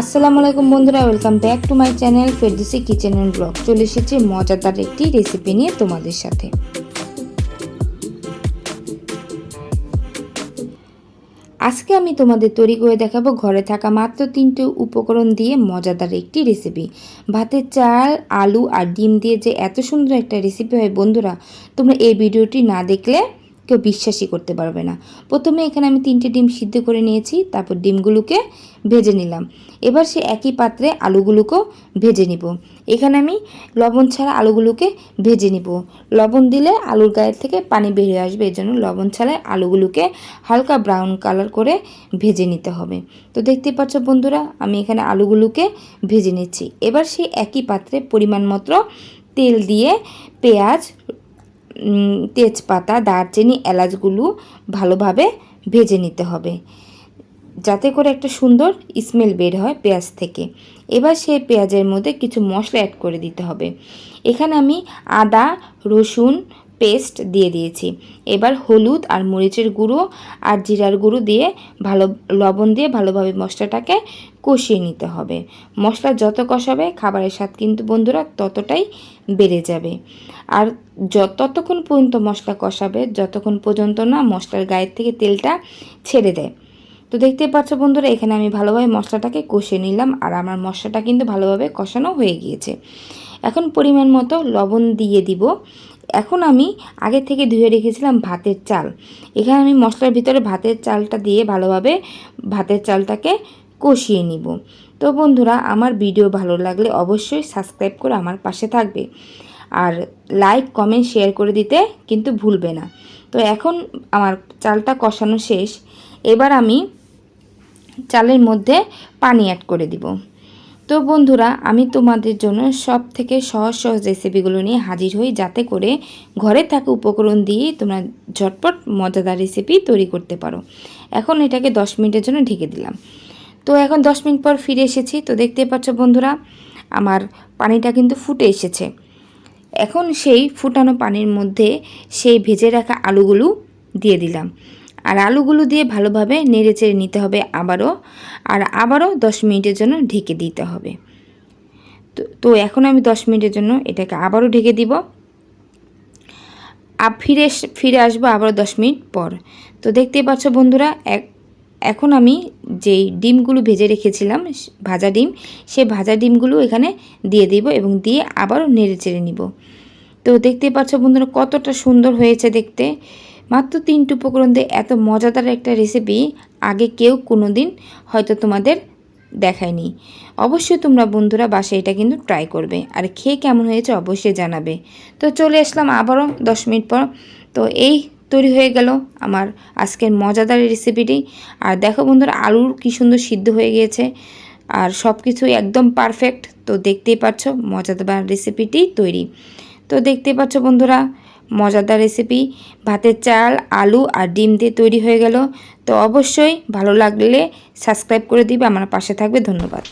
আসসালামু আলাইকুম বন্ধুরা welcome back to my channel Ferdousi kitchen and blog চলে এসেছি মজাদার একটি রেসিপি নিয়ে তোমাদের সাথে। আজকে আমি তোমাদের তৈরি করে দেখাবো ঘরে থাকা মাত্র তিনটে উপকরণ দিয়ে মজাদার একটি রেসিপি ভাতের চাল, আলু আর ডিম দিয়ে যে এত সুন্দর একটা রেসিপি হয় বন্ধুরা, তোমরা এই ভিডিওটি না দেখলে কেউ বিশ্বাসই করতে পারবে না। প্রথমে এখানে আমি তিনটে ডিম সিদ্ধ করে নিয়েছি, তারপর ডিমগুলোকে ভেজে নিলাম। এবার সে একই পাত্রে আলুগুলোকেও ভেজে নিব। এখানে আমি লবণ ছাড়া আলুগুলোকে ভেজে নিব। লবণ দিলে আলুর গায়ের থেকে পানি বেরিয়ে আসবে এই জন্য লবণ ছাড়াই আলুগুলোকে হালকা ব্রাউন কালার করে ভেজে নিতে হবে। তো দেখতে পাচ্ছ বন্ধুরা, আমি এখানে আলুগুলোকে ভেজে নিচ্ছি। এবার সেই একই পাত্রে পরিমাণ মতো তেল দিয়ে পেঁয়াজ তেজপাতা, দারচিনি, এলাচগুলো ভালোভাবে ভেজে নিতে হবে। যাতে করে একটা সুন্দর স্মেল বের হয় পেঁয়াজ থেকে। এবার সেই পেঁয়াজের মধ্যে কিছু মশলা অ্যাড করে দিতে হবে। এখানে আমি আদা, রসুন পেস্ট দিয়ে দিয়েছি। এবার হলুদ আর মরিচের গুঁড়ো আর জিরার গুঁড়ো দিয়ে ভালো, লবণ দিয়ে ভালোভাবে মশলাটাকে কষিয়ে নিতে হবে। মশলা যত কষাবে খাবারের স্বাদ কিন্তু বন্ধুরা ততটাই বেড়ে যাবে। আর ততক্ষণ পর্যন্ত মশলা কষাবে, যতক্ষণ পর্যন্ত না মশলার গায়ের থেকে তেলটা ছেড়ে দেয়। তো দেখতে পাচ্ছ বন্ধুরা, এখানে আমি ভালোভাবে মশলাটাকে কষিয়ে নিলাম আর আমার মশলাটা কিন্তু ভালোভাবে কষানো হয়ে গিয়েছে। এখন পরিমাণ মতো লবণ দিয়ে দিব এখন আমি আগে থেকে ধুয়ে রেখেছিলাম ভাতের চাল। এখানে আমি মশলার ভিতরে ভাতের চালটা দিয়ে ভালোভাবে ভাতের চালটাকে কষিয়ে নিব। তো বন্ধুরা, আমার ভিডিও ভালো লাগলে অবশ্যই সাবস্ক্রাইব করে আমার পাশে থাকবে। আর লাইক, কমেন্ট, শেয়ার করে দিতে কিন্তু ভুলবে না। তো এখন আমার চালটা কষানো শেষ। এবার আমি চালের মধ্যে পানি অ্যাড করে দিব। তো বন্ধুরা, আমি তোমাদের জন্য সব থেকে সহজ সহজ রেসিপিগুলো নিয়ে হাজির হই যাতে করে ঘরে থাকা উপকরণ দিয়ে তোমরা ঝটপট মজাদার রেসিপি তৈরি করতে পারো। এখন এটাকে দশ মিনিটের জন্য ঢেকে দিলাম। তো এখন দশ মিনিট পর ফিরে এসেছি। তো দেখতে পাচ্ছ বন্ধুরা, আমার পানিটা কিন্তু ফুটে এসেছে। এখন সেই ফুটানো পানির মধ্যে সেই ভেজে রাখা আলুগুলো দিয়ে দিলাম। আর আলুগুলো দিয়ে ভালোভাবে নেড়ে চেড়ে নিতে হবে আবারও। আর আবারও দশ মিনিটের জন্য ঢেকে দিতে হবে। তো তো এখন আমি দশ মিনিটের জন্য এটাকে আবারও ঢেকে দিব। আর ফিরে ফিরে আসব আবারও দশ মিনিট পর। তো দেখতেই পাচ্ছ বন্ধুরা, এক, এখন আমি যেই ডিমগুলো ভেজে রেখেছিলাম ভাজা ডিম সেই ভাজা ডিমগুলো এখানে দিয়ে দিব এবং দিয়ে আবারও নেড়ে চেড়ে নিব। তো দেখতে পাচ্ছ বন্ধুরা কতটা সুন্দর হয়েছে দেখতে। মাত্র তিনটে উপকরণ দিয়ে এত মজাদার একটা রেসিপি আগে কেউ কোনো দিন হয়তো তোমাদের দেখায়নি। অবশ্যই তোমরা বন্ধুরা বাসায় এটা কিন্তু ট্রাই করবে। আর খেয়ে কেমন হয়েছে অবশ্যই জানাবে। তো চলে আসলাম আবারও দশ মিনিট পর। তো এই তৈরি হয়ে গেল আমার আজকের মজাদার রেসিপিটি আর দেখো বন্ধুরা, আলুর কি সুন্দর সিদ্ধ হয়ে গিয়েছে। আর সব কিছুই একদম পারফেক্ট তো দেখতেই পাচ্ছ মজাদার রেসিপিটি তৈরি। তো দেখতেই পাচ্ছ বন্ধুরা মজাদার রেসিপি ভাতের চাল, আলু আর ডিম দিয়ে তৈরি হয়ে গেল। তো অবশ্যই ভালো লাগলে সাবস্ক্রাইব করে দিবে। আমার পাশে থাকবে। ধন্যবাদ।